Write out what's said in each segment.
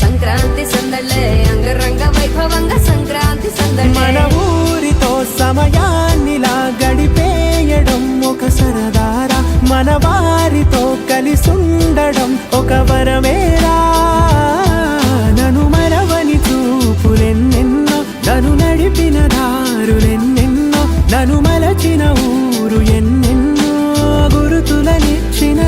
సంక్రాంతి సందళ్ళే అంగరంగ వైభవంగా సంక్రాంతి సందళ్ళే మన ఊరితో సమయా కలిసుండడం ఒక వరమేరా. నను మరవని చూపులెన్నెన్నో నను నడిపిన దారులెన్నెన్నో నను మలచిన ఊరు ఎన్నెన్నో గురుతులనిచ్చినదే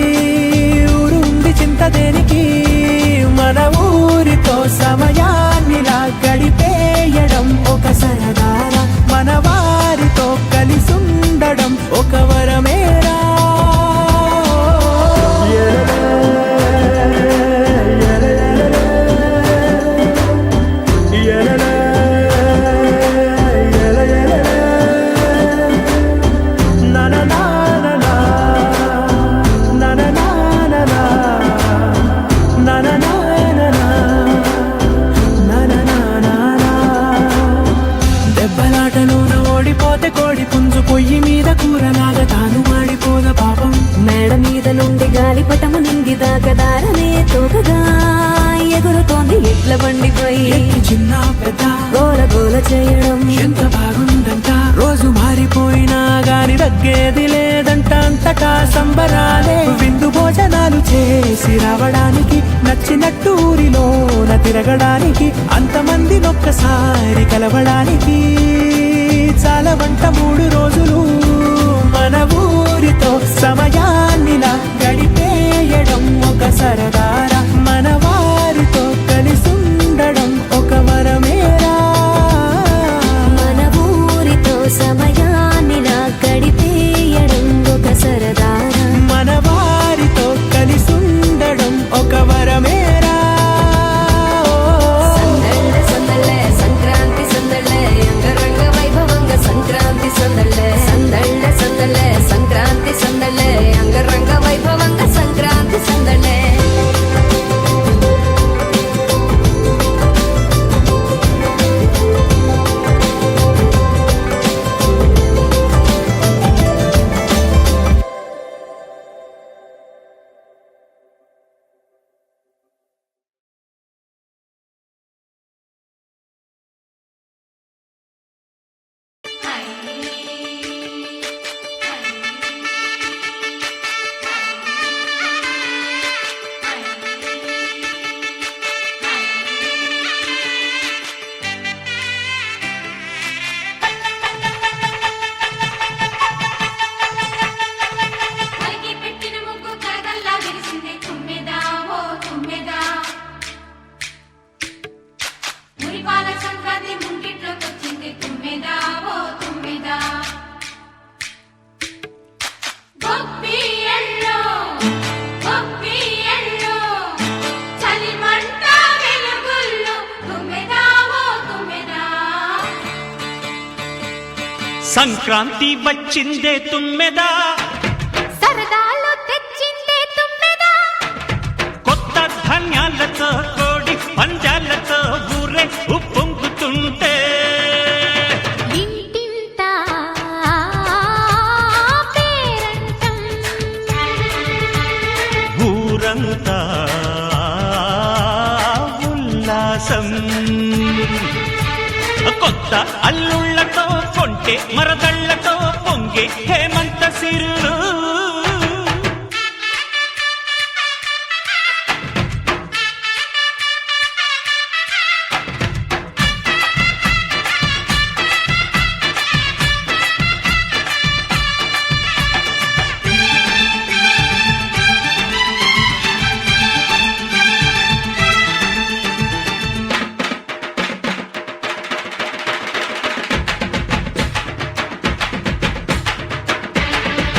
చింత దేనికి మన ఊరితో సమయా ఓడిపోతే కోడి పుంజు పొయ్యి మీద కూరలాగా తాను మాడిపోద పాపం. మేడ మీద నుండి గాలిపటము నింగి దాకదారనే తోకగా ఎగురుతోంది ఎట్ల బండిపై. చిన్న పెద్ద గోల గోల చేయడం. ఎంత బాగుందంట. రోజు మారిపోయినా గాని తగ్గేది లేదంట. అంతటా సంబరాలే విందు భోజనాలు చేసి రావడానికి నచ్చినట్టు ఊరిలోన తిరగడానికి అంతమంది ఒక్కసారి కలవడానికి. వంట మూడు సంక్రాంతి వచ్చిందే తుమ్మెదా? సరదాలు తెచ్చిందే తుమ్మెదా? కొత్త ధాన్యాలతో కోడి పంజాలతో ఊరే ఉప్పొంగుతుంటే. ఊరంతా ఉల్లాస. కొత్త అల్లుళ్ళతో కొంటే మరదళ్ళతో పొంగే హేమంత